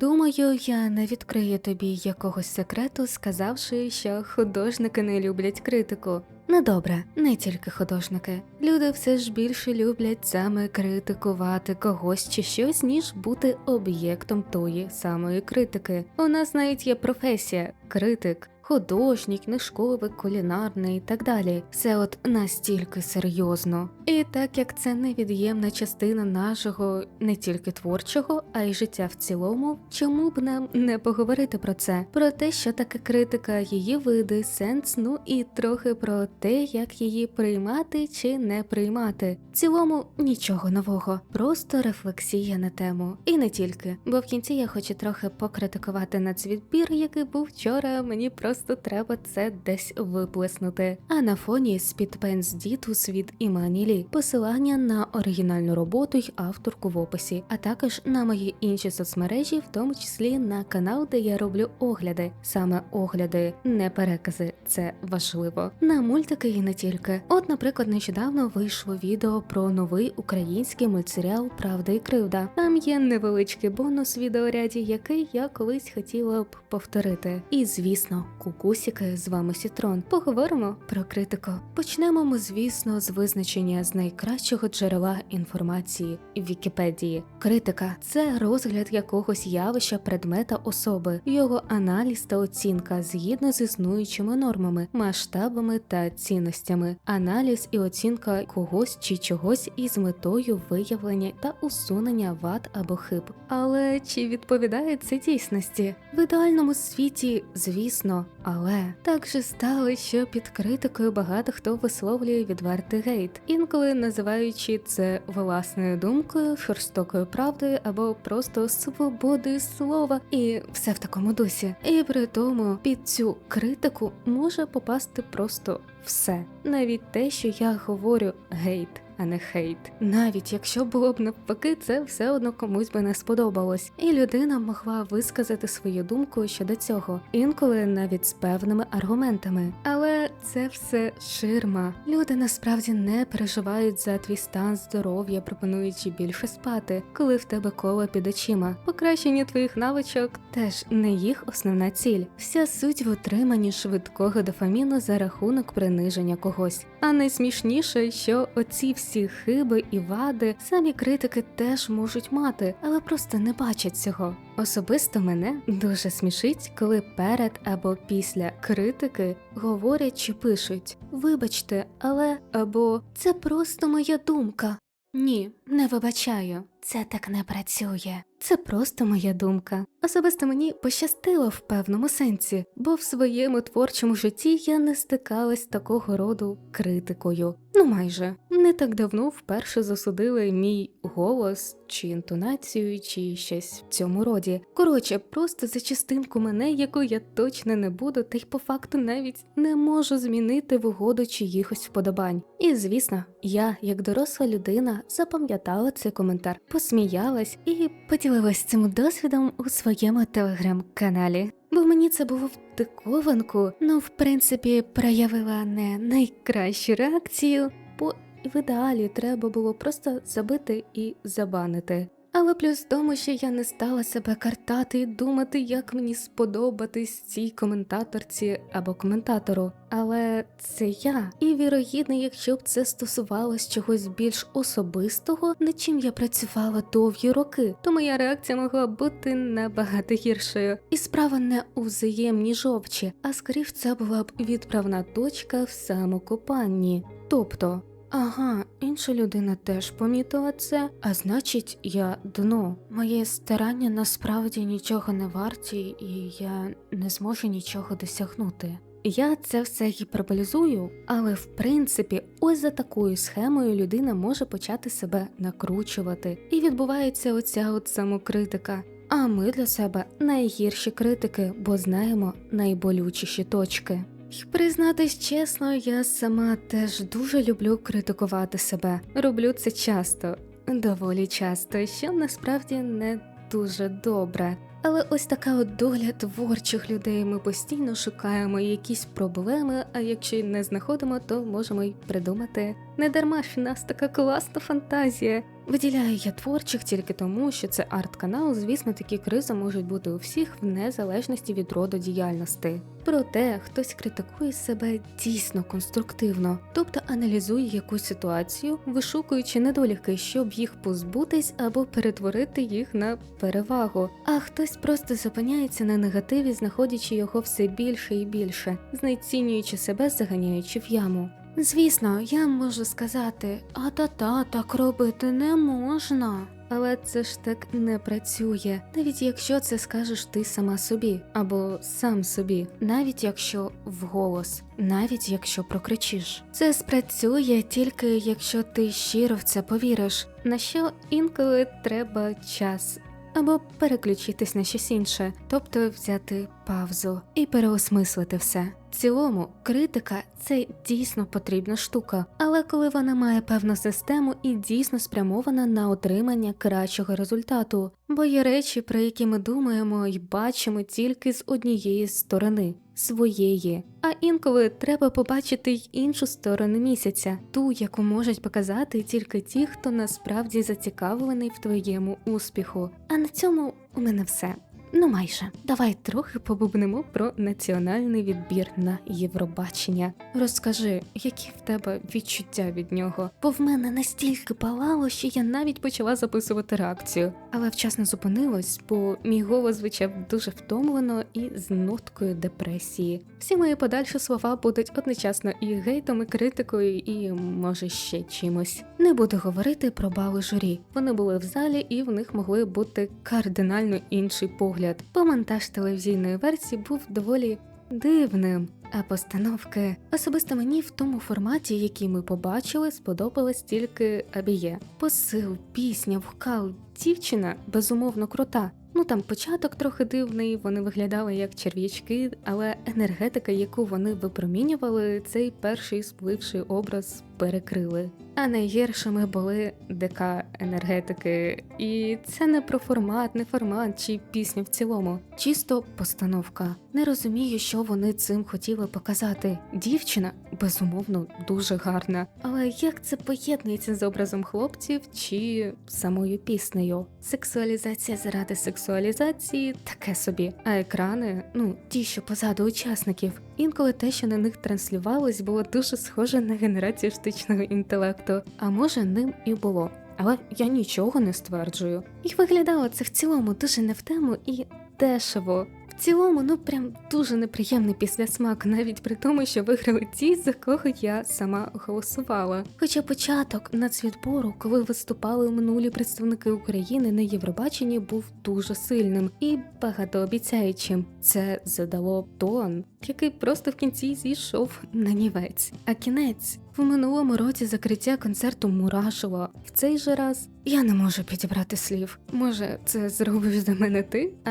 Думаю, я не відкрию тобі якогось секрету, сказавши, що художники не люблять критику. Ну добре, не тільки художники. Люди все ж більше люблять саме критикувати когось чи щось, ніж бути об'єктом тої самої критики. У нас навіть є професія критик. Художній, книжковий, кулінарний і так далі. Все от настільки серйозно. І так як це невід'ємна частина нашого не тільки творчого, а й життя в цілому, чому б нам не поговорити про це? Про те, що таке критика, її види, сенс, ну і трохи про те, як її приймати чи не приймати. В цілому нічого нового, просто рефлексія на тему. І не тільки, бо в кінці я хочу трохи покритикувати нацвідбір, який був вчора. Мені просто треба це десь виплеснути. А на фоні Спідпенс Дітус від Імані Лі, посилання на оригінальну роботу й авторку в описі, а також на мої інші соцмережі, в тому числі на канал, де я роблю огляди. Саме огляди, не перекази, це важливо. На мультики і не тільки. От, наприклад, нещодавно вийшло відео про новий український мультсеріал Правда і кривда. Там є невеличкий бонус відеоряді, який я колись хотіла б повторити. І звісно, кукусіки з вами Сітрон. Поговоримо про критику. Почнемо ми, звісно, з визначення з найкращого джерела інформації Вікіпедії. Критика це розгляд якогось явища, предмета особи, його аналіз та оцінка згідно з існуючими нормами, масштабами та цінностями, аналіз і оцінка когось чи чогось із метою виявлення та усунення вад або хиб. Але чи відповідає це дійсності? В ідеальному світі, звісно, але так же стало, що під критикою багато хто висловлює відвертий гейт, інколи називаючи це власною думкою, жорстокою правдою або просто свободою слова, і все в такому дусі. І при тому під цю критику може попасти просто все, навіть те, що я говорю гейт а не хейт. Навіть якщо було б навпаки, це все одно комусь би не сподобалось, і людина могла висказати свою думку щодо цього, інколи навіть з певними аргументами. Але це все ширма. Люди насправді не переживають за твій стан здоров'я, пропонуючи більше спати, коли в тебе коло під очима. Покращення твоїх навичок теж не їх основна ціль. Вся суть в отриманні швидкого дофаміну за рахунок приниження когось. А найсмішніше, що оці всі хиби і вади самі критики теж можуть мати, але просто не бачать цього. Особисто мене дуже смішить, коли перед або після критики говорять чи пишуть Вибачте, але або це просто моя думка. Ні, не вибачаю, це так не працює. Це просто моя думка. Особисто мені пощастило в певному сенсі, бо в своєму творчому житті я не стикалась такого роду критикою. Ну майже не так давно вперше засудили мій голос чи інтонацію, чи щось в цьому роді. Коротше, просто за частинку мене, яку я точно не буду, та й по факту навіть не можу змінити в угоду чиїхось вподобань. І звісно, я, як доросла людина, запам'ятала цей коментар, посміялась і поділилась цим досвідом у своєму телеграм-каналі. Бо мені це було в диковинку, ну в принципі проявила не найкращу реакцію, бо в ідеалі треба було просто забити і забанити. Але плюс в тому, що я не стала себе картати і думати, як мені сподобатись цій коментаторці або коментатору. Але це я, і вірогідно, якщо б це стосувалось чогось більш особистого, над чим я працювала довгі роки, то моя реакція могла бути набагато гіршою. І справа не у взаємній жовчі, а скоріше це була б відправна точка в самокопанні. Тобто Ага, інша людина теж помітила це, а значить, я дно. Моє старання насправді нічого не варті, і я не зможу нічого досягнути. Я це все гіперболізую, але в принципі, ось за такою схемою людина може почати себе накручувати, і відбувається оця от самокритика. А ми для себе найгірші критики, бо знаємо найболючіші точки. І признатись чесно, я сама теж дуже люблю критикувати себе. Роблю це часто, доволі часто, що насправді не дуже добре. Але ось така от доля творчих людей. Ми постійно шукаємо якісь проблеми, а якщо й не знаходимо, то можемо й придумати. Не дарма ж в нас така класна фантазія. Виділяю я творчих тільки тому, що це арт-канал. Звісно, такі кризи можуть бути у всіх в незалежності від роду діяльності. Проте хтось критикує себе дійсно конструктивно, тобто аналізує якусь ситуацію, вишукуючи недоліки, щоб їх позбутись або перетворити їх на перевагу. А хтось просто зупиняється на негативі, знаходячи його все більше і більше, знецінюючи себе, заганяючи в яму. Звісно, я можу сказати, а та-та, так робити не можна. Але це ж так не працює, навіть якщо це скажеш ти сама собі або сам собі, навіть якщо вголос, навіть якщо прокричиш. Це спрацює тільки якщо ти щиро в це повіриш, на що інколи треба час. Або переключитись на щось інше, тобто взяти паузу і переосмислити все. В цілому, критика це дійсно потрібна штука, але коли вона має певну систему і дійсно спрямована на отримання кращого результату, бо є речі, про які ми думаємо і бачимо тільки з однієї сторони своєї. А інколи треба побачити й іншу сторону місяця, ту, яку можуть показати тільки ті, хто насправді зацікавлений в твоєму успіху. А на цьому у мене все. Ну майже давай трохи побубнемо про національний відбір на Євробачення. Розкажи, які в тебе відчуття від нього? Бо в мене настільки палало, що я навіть почала записувати реакцію, але вчасно зупинилась, бо мій голос звучав дуже втомлено і з ноткою депресії. Всі мої подальші слова будуть одночасно і гейтом, і критикою, і може ще чимось. Не буду говорити про бали журі. Вони були в залі, і в них могли бути кардинально інший погляд. Бо монтаж телевізійної версії був доволі дивним. А постановки особисто мені в тому форматі, який ми побачили, сподобалась тільки Абіє. Посил, пісня, вокал, дівчина безумовно крута. Ну там початок трохи дивний, вони виглядали як черв'ячки, але енергетика, яку вони випромінювали, цей перший спливший образ перекрили. А найгіршими були ДК енергетики. І це не про формат, не формат чи пісню в цілому, чисто постановка. Не розумію, що вони цим хотіли показати. Дівчина безумовно дуже гарна, але як це поєднується з образом хлопців чи самою піснею? Сексуалізація заради сексуалізації таке собі. А екрани, ну ті, що позаду учасників, інколи те, що на них транслювалось, було дуже схоже на генерацію штучного інтелекту. А може ним і було. Але я нічого не стверджую. І виглядало це в цілому дуже не в тему і дешево. Цілому, ну прям дуже неприємний післясмак, навіть при тому, що виграли ті, за кого я сама голосувала. Хоча початок нацвідбору, коли виступали минулі представники України на Євробаченні, був дуже сильним і багатообіцяючим. Це задало тон, який просто в кінці зійшов на нівець. А кінець в минулому році закриття концерту Мурашова. В цей же раз я не можу підібрати слів. Може, це зробиш за мене ти? А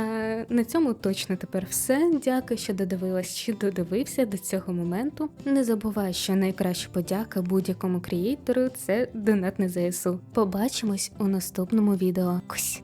на цьому точно тепер все. Дякую, що додивилась чи додивився до цього моменту. Не забувай, що найкраща подяка будь-якому креатору це донат на ЗСУ. Побачимось у наступному відео. Кусь!